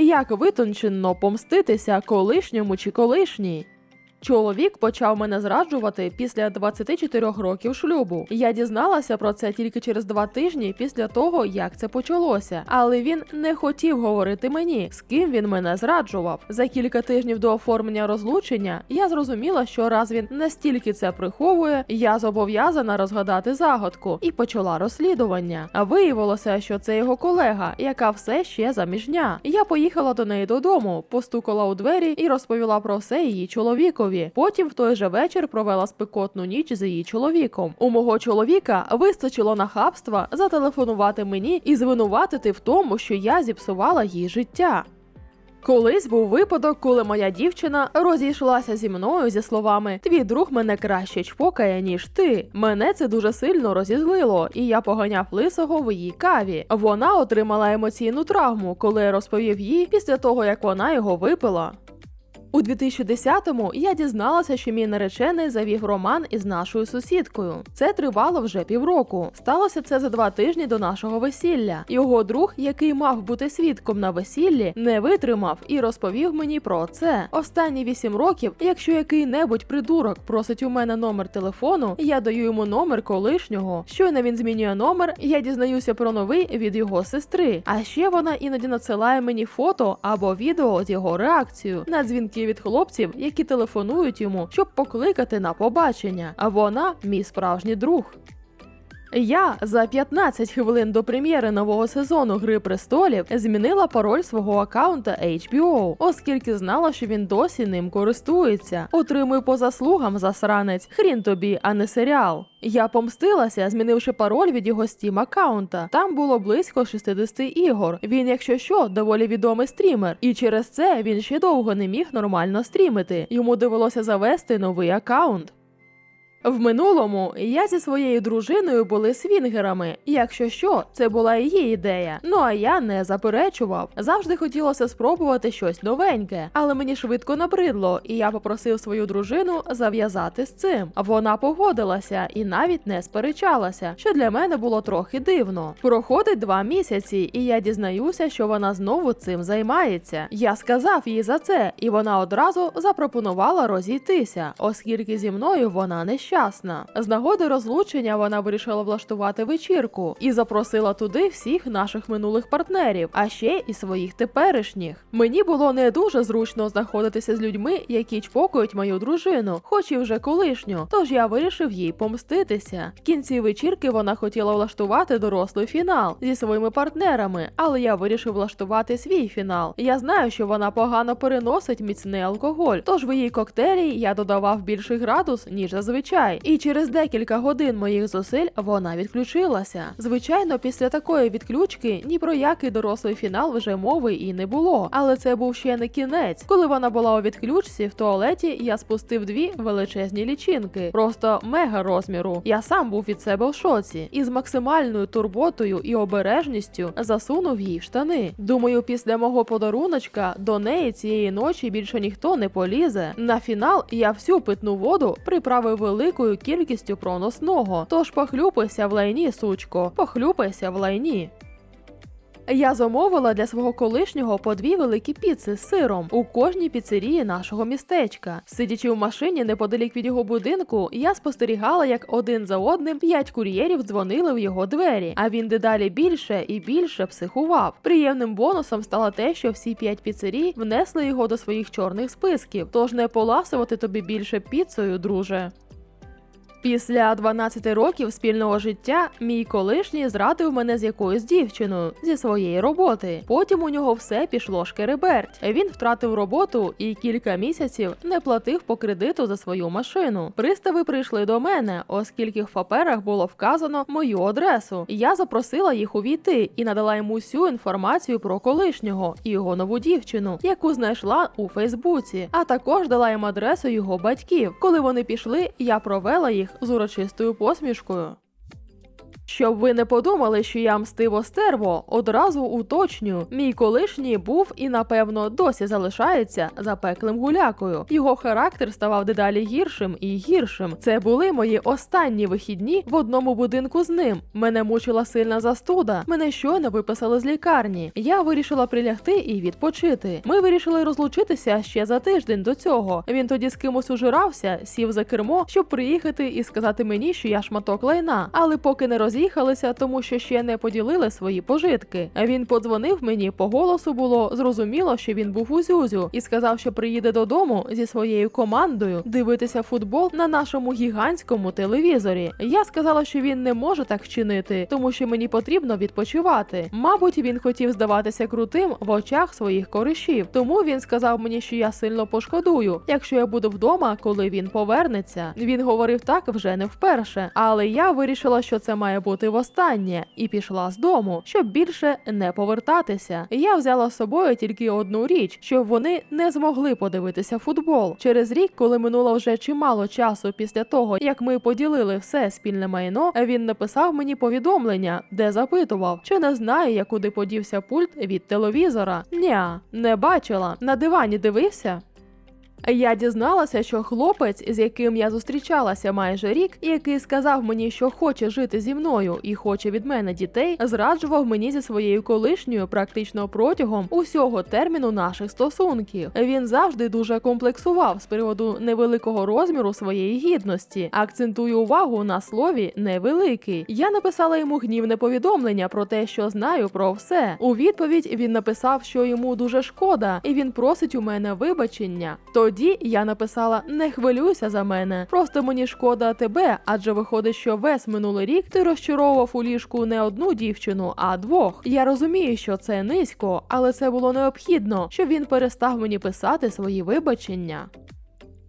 Як витончено помститися колишньому чи колишній? Чоловік почав мене зраджувати після 24 років шлюбу. Я дізналася про це тільки через два тижні після того, як це почалося. Але він не хотів говорити мені, з ким він мене зраджував. За кілька тижнів до оформлення розлучення я зрозуміла, що раз він настільки це приховує, я зобов'язана розгадати загадку і почала розслідування. А виявилося, що це його колега, яка все ще заміжня. Я поїхала до неї додому, постукала у двері і розповіла про все її чоловікові. Потім в той же вечір провела спекотну ніч з її чоловіком. У мого чоловіка вистачило нахабства зателефонувати мені і звинуватити в тому, що я зіпсувала їй життя. Колись був випадок, коли моя дівчина розійшлася зі мною зі словами Твій друг мене краще чпокає, ніж ти. Мене це дуже сильно розізлило, і я поганяв лисого в її каві. Вона отримала емоційну травму, коли я розповів їй після того, як вона його випила. У 2010-му я дізналася, що мій наречений завів роман із нашою сусідкою. Це тривало вже півроку. Сталося це за два тижні до нашого весілля. Його друг, який мав бути свідком на весіллі, не витримав і розповів мені про це. Останні вісім років, якщо який-небудь придурок просить у мене номер телефону, я даю йому номер колишнього. Щойно він змінює номер, я дізнаюся про новий від його сестри. А ще вона іноді надсилає мені фото або відео з його реакцією на дзвінки від хлопців, які телефонують йому, щоб покликати на побачення. А вона мій справжній друг. Я за 15 хвилин до прем'єри нового сезону Гри престолів змінила пароль свого аккаунта HBO, оскільки знала, що він досі ним користується. Отримую по заслугам засранець. Хрін тобі, а не серіал. Я помстилася, змінивши пароль від його Steam аккаунта. Там було близько 60 ігор. Він, якщо що, доволі відомий стрімер, і через це він ще довго не міг нормально стрімити. Йому довелося завести новий аккаунт. В минулому я зі своєю дружиною були свінгерами. Якщо що, це була її ідея. Ну а я не заперечував. Завжди хотілося спробувати щось новеньке, але мені швидко набридло, і я попросив свою дружину зав'язати з цим. Вона погодилася і навіть не сперечалася, що для мене було трохи дивно. Проходить два місяці, і я дізнаюся, що вона знову цим займається. Я сказав їй за це, і вона одразу запропонувала розійтися, оскільки зі мною вона нещасна. З нагоди розлучення вона вирішила влаштувати вечірку і запросила туди всіх наших минулих партнерів, а ще і своїх теперішніх. Мені було не дуже зручно знаходитися з людьми, які чпокають мою дружину, хоч і вже колишню. Тож я вирішив їй помститися. В кінці вечірки вона хотіла влаштувати дорослий фінал зі своїми партнерами, але я вирішив влаштувати свій фінал. Я знаю, що вона погано переносить міцний алкоголь, тож в її коктейлі я додавав більший градус ніж зазвичай. І через декілька годин моїх зусиль вона відключилася. Звичайно, після такої відключки ні про який дорослий фінал вже мови і не було. Але це був ще не кінець. Коли вона була у відключці в туалеті, я спустив дві величезні лічинки, просто мега розміру. Я сам був від себе в шоці і з максимальною турботою і обережністю засунув їй в штани. Думаю, після мого подаруночка до неї цієї ночі більше ніхто не полізе. На фінал я всю питну воду приправив великою кількістю проносного. Тож похлюпайся в лайні, сучко, похлюпайся в лайні. Я замовила для свого колишнього по дві великі піци з сиром у кожній піцерії нашого містечка. Сидячи в машині неподалік від його будинку, я спостерігала, як один за одним п'ять кур'єрів дзвонили в його двері, а він дедалі більше і більше психував. Приємним бонусом стало те, що всі п'ять піцерій внесли його до своїх чорних списків. Тож не поласувати тобі більше піцею, друже. Після 12 років спільного життя мій колишній зрадив мене з якоюсь дівчиною зі своєї роботи. Потім у нього все пішло шкереберть. Він втратив роботу і кілька місяців не платив по кредиту за свою машину. Пристави прийшли до мене, оскільки в паперах було вказано мою адресу. Я запросила їх увійти і надала йому всю інформацію про колишнього і його нову дівчину, яку знайшла у Фейсбуці, а також дала їм адресу його батьків. Коли вони пішли, я провела їх з урочистою посмішкою. Щоб ви не подумали, що я мстиво стерво, одразу уточню. Мій колишній був і, напевно, досі залишається запеклим гулякою. Його характер ставав дедалі гіршим і гіршим. Це були мої останні вихідні в одному будинку з ним. Мене мучила сильна застуда. Мене щойно виписали з лікарні. Я вирішила прилягти і відпочити. Ми вирішили розлучитися ще за тиждень до цього. Він тоді з кимось ужирався, сів за кермо, щоб приїхати і сказати мені, що я шматок лайна. Але поки не роз'їхалися, тому що ще не поділили свої пожитки. Він подзвонив мені по голосу. Було зрозуміло, що він був у зюзю, і сказав, що приїде додому зі своєю командою дивитися футбол на нашому гігантському телевізорі. Я сказала, що він не може так вчинити, тому що мені потрібно відпочивати. Мабуть, він хотів здаватися крутим в очах своїх коришів. Тому він сказав мені, що я сильно пошкодую, якщо я буду вдома, коли він повернеться. Він говорив так вже не вперше, але я вирішила, що це має бути востаннє, і пішла з дому, щоб більше не повертатися. Я взяла з собою тільки одну річ, щоб вони не змогли подивитися футбол. Через рік, коли минуло вже чимало часу після того, як ми поділили все спільне майно, він написав мені повідомлення, де запитував, чи не знає, я куди подівся пульт від телевізора. Ня, не бачила. На дивані дивився. Я дізналася, що хлопець, з яким я зустрічалася майже рік, і який сказав мені, що хоче жити зі мною і хоче від мене дітей, зраджував мені зі своєю колишньою практично протягом усього терміну наших стосунків. Він завжди дуже комплексував з приводу невеликого розміру своєї гідності. Акцентую увагу на слові невеликий. Я написала йому гнівне повідомлення про те, що знаю про все. У відповідь він написав, що йому дуже шкода, і він просить у мене вибачення. Тоді я написала: не хвилюйся за мене, просто мені шкода тебе, адже виходить, що весь минулий рік ти розчаровував у ліжку не одну дівчину, а двох. Я розумію, що це низько, але це було необхідно, щоб він перестав мені писати свої вибачення.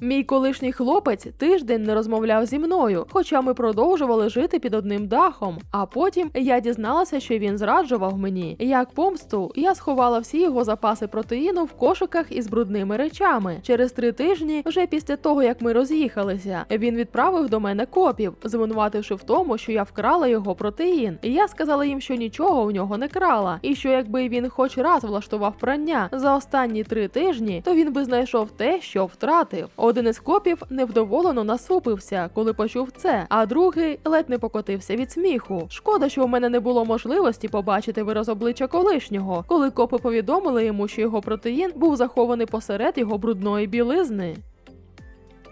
Мій колишній хлопець тиждень не розмовляв зі мною, хоча ми продовжували жити під одним дахом. А потім я дізналася, що він зраджував мені. Як помсту, я сховала всі його запаси протеїну в кошиках із брудними речами. Через три тижні, вже після того як ми роз'їхалися, він відправив до мене копів, звинувативши в тому, що я вкрала його протеїн. Я сказала їм, що нічого у нього не крала, і що якби він хоч раз влаштував прання за останні три тижні, то він би знайшов те, що втратив. Один із копів невдоволено насупився, коли почув це, а другий ледь не покотився від сміху. Шкода, що у мене не було можливості побачити вираз обличчя колишнього, коли копи повідомили йому, що його протеїн був захований посеред його брудної білизни.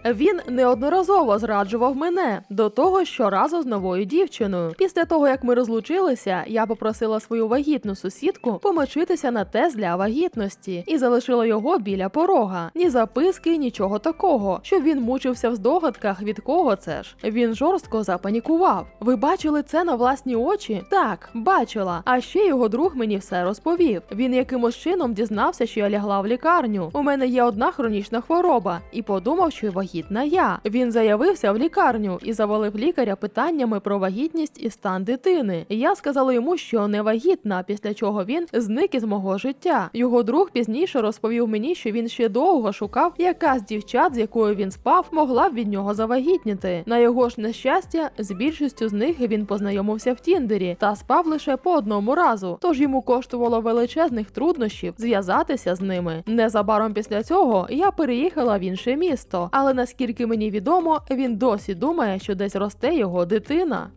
Він неодноразово зраджував мене до того, щоразу з новою дівчиною. Після того, як ми розлучилися, я попросила свою вагітну сусідку помочитися на тест для вагітності і залишила його біля порога. Ні записки, нічого такого, щоб він мучився в здогадках, від кого це ж. Він жорстко запанікував. Ви бачили це на власні очі? Так, бачила. А ще його друг мені все розповів. Він якимось чином дізнався, що я лягла в лікарню. У мене є одна хронічна хвороба, і подумав, що й вагітна я. Він заявився в лікарню і завалив лікаря питаннями про вагітність і стан дитини. Я сказала йому, що не вагітна, після чого він зник із мого життя. Його друг пізніше розповів мені, що він ще довго шукав, яка з дівчат, з якою він спав, могла б від нього завагітніти. На його ж нещастя, з більшістю з них він познайомився в Тіндері та спав лише по одному разу. Тож йому коштувало величезних труднощів зв'язатися з ними. Незабаром після цього я переїхала в інше місто, але наскільки мені відомо, він досі думає, що десь росте його дитина.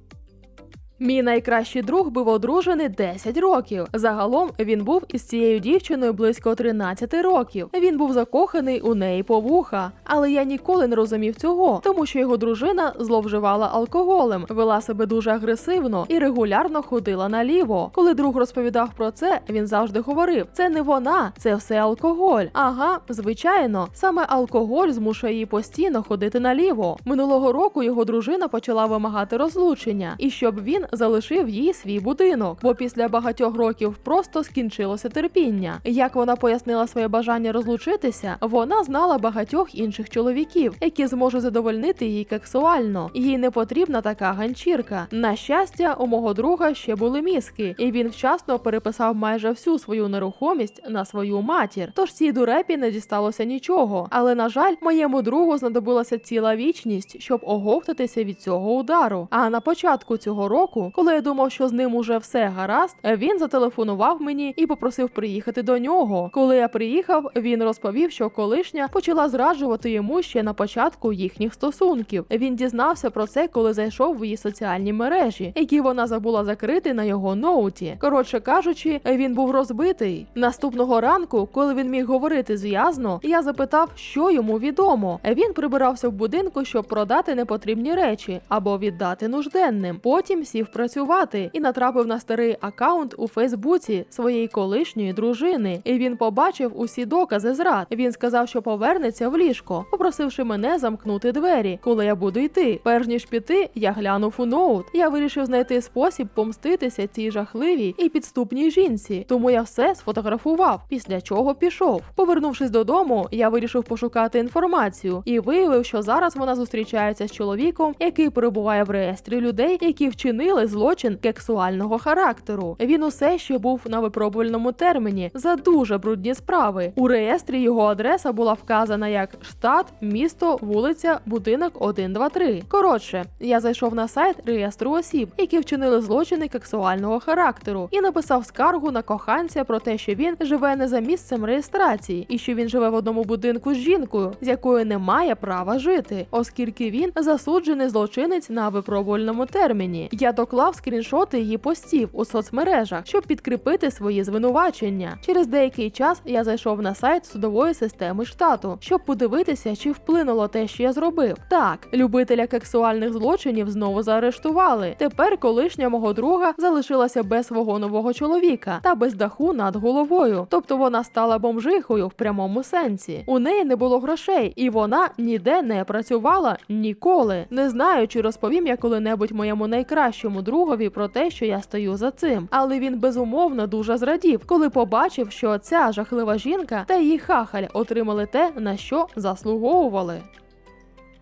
Мій найкращий друг був одружений 10 років. Загалом він був із цією дівчиною близько 13 років. Він був закоханий у неї по вуха, але я ніколи не розумів цього, тому що його дружина зловживала алкоголем, вела себе дуже агресивно і регулярно ходила наліво. Коли друг розповідав про це, він завжди говорив: це не вона, це все алкоголь. Ага, звичайно, саме алкоголь змушує її постійно ходити наліво. Минулого року його дружина почала вимагати розлучення, і щоб він залишив їй свій будинок, бо після багатьох років просто скінчилося терпіння. Як вона пояснила своє бажання розлучитися, вона знала багатьох інших чоловіків, які зможуть задовольнити її сексуально. Їй не потрібна така ганчірка. На щастя, у мого друга ще були мізки, і він вчасно переписав майже всю свою нерухомість на свою матір. Тож цій дурепі не дісталося нічого. Але на жаль, моєму другу знадобилася ціла вічність, щоб оговтатися від цього удару. А на початку цього року року, коли я думав, що з ним уже все гаразд, він зателефонував мені і попросив приїхати до нього. Коли я приїхав, він розповів, що колишня почала зраджувати йому ще на початку їхніх стосунків. Він дізнався про це, коли зайшов в її соціальні мережі, які вона забула закрити на його ноуті. Коротше кажучи, він був розбитий. Наступного ранку, коли він міг говорити зв'язно, я запитав, що йому відомо. Він прибирався в будинку, щоб продати непотрібні речі або віддати нужденним. Потім сів працювати і натрапив на старий акаунт у Фейсбуці своєї колишньої дружини. І він побачив усі докази зрад. Він сказав, що повернеться в ліжко, попросивши мене замкнути двері, коли я буду йти. Перш ніж піти, я глянув у ноут. Я вирішив знайти спосіб помститися цій жахливій і підступній жінці. Тому я все сфотографував, після чого пішов. Повернувшись додому, я вирішив пошукати інформацію і виявив, що зараз вона зустрічається з чоловіком, який перебуває в реєстрі людей, які вчинили злочин кексуального характеру. Він усе ще був на випробувальному терміні за дуже брудні справи. У реєстрі його адреса була вказана як штат, місто, вулиця, будинок 123. Коротше, я зайшов на сайт реєстру осіб, які вчинили злочини кексуального характеру, і написав скаргу на коханця про те, що він живе не за місцем реєстрації, і що він живе в одному будинку з жінкою, з якою не має права жити, оскільки він засуджений злочинець на випробувальному терміні. Я доклав скріншоти її постів у соцмережах, щоб підкріпити свої звинувачення. Через деякий час я зайшов на сайт судової системи штату, щоб подивитися, чи вплинуло те, що я зробив. Так, любителя кексуальних злочинів знову заарештували. Тепер колишня мого друга залишилася без свого нового чоловіка та без даху над головою. Тобто вона стала бомжихою в прямому сенсі. У неї не було грошей, і вона ніде не працювала ніколи. Не знаю, чи розповім я коли-небудь моєму найкращому другові про те, що я стою за цим. Але він безумовно дуже зрадів, коли побачив, що ця жахлива жінка та її хахаль отримали те, на що заслуговували.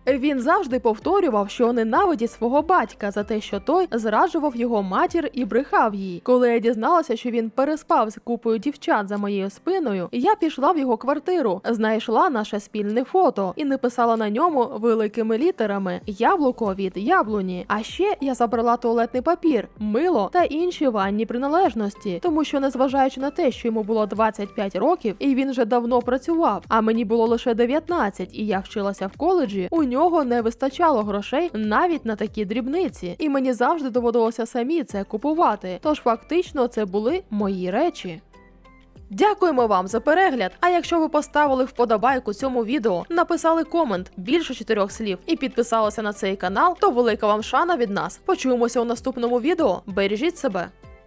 Він завжди повторював, що ненавидить свого батька за те, що той зраджував його матір і брехав їй. Коли я дізналася, що він переспав з купою дівчат за моєю спиною, я пішла в його квартиру, знайшла наше спільне фото і написала на ньому великими літерами яблуко від яблуні. А ще я забрала туалетний папір, мило та інші ванні приналежності, тому що, незважаючи на те, що йому було 25 років, і він вже давно працював, а мені було лише 19, і я вчилася в коледжі. У нього не вистачало грошей навіть на такі дрібниці, і мені завжди доводилося самі це купувати. Тож фактично це були мої речі. Дякуємо вам за перегляд. А якщо ви поставили вподобайку цьому відео, написали комент більше чотирьох слів і підписалися на цей канал, то велика вам шана від нас. Почуємося у наступному відео. Бережіть себе.